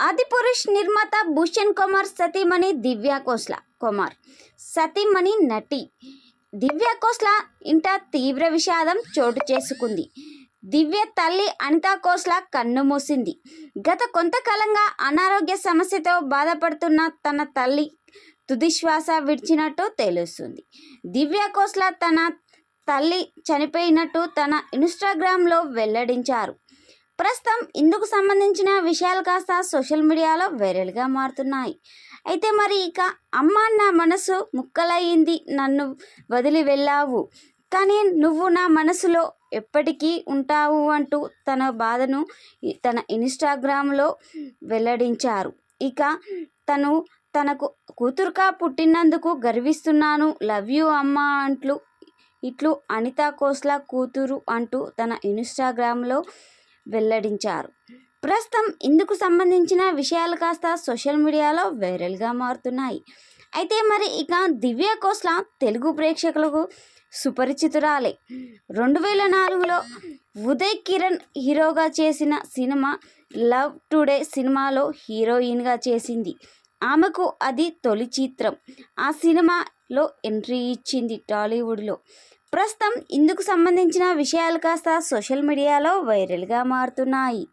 ఆదిపురుష్ నిర్మాత భూషణ్ కుమార్ సతీమణి దివ్య కోస్ల కుమార్. సతీమణి నటి. దివ్యా కోస్ల ఇంట తీవ్ర విషాదం చోటు చేసుకుంది. దివ్య తల్లి అనితా కోస్లా కన్ను మూసింది. గత కొంతకాలంగా అనారోగ్య సమస్యతో బాధపడుతున్న తన తల్లి తుదిశ్వాస విడిచినట్టు తెలుస్తుంది. దివ్య కోస్లా తన తల్లి చనిపోయినట్టు తన ఇన్స్టాగ్రామ్లో వెల్లడించారు. ప్రస్తుతం ఇందుకు సంబంధించిన విషయాలు కాస్త సోషల్ మీడియాలో వైరల్గా మారుతున్నాయి. అయితే మరి ఇక అమ్మ నా మనసు ముక్కలయ్యింది నన్ను వదిలి వెళ్ళావు. కానీ నువ్వు నా మనసులో ఎప్పటికీ ఉంటావు అంటూ తన బాధను తన ఇన్స్టాగ్రామ్లో వెల్లడించారు. ఇక తను తనకు కూతురుగా పుట్టినందుకు గర్విస్తున్నాను లవ్ యూ అమ్మ అంట్లు ఇట్లు అనితా కోస్లా కూతురు అంటూ తన ఇన్స్టాగ్రామ్లో వెల్లడించారు. ప్రస్తుతం ఇందుకు సంబంధించిన విషయాలు కాస్త సోషల్ మీడియాలో వైరల్గా మారుతున్నాయి. అయితే మరి ఇక దివ్య కోస్లా తెలుగు ప్రేక్షకులకు సుపరిచితురాలే. రెండు వేల నాలుగులో ఉదయ్ కిరణ్ హీరోగా చేసిన సినిమా లవ్ టుడే సినిమాలో హీరోయిన్గా చేసింది. ఆమెకు అది తొలి చిత్రం. ఆ సినిమాలో ఎంట్రీ ఇచ్చింది టాలీవుడ్లో. ప్రస్తుతం ఇందుకు సంబంధించిన విషయాలు కాస్త సోషల్ మీడియాలో వైరల్గా మారుతున్నాయి.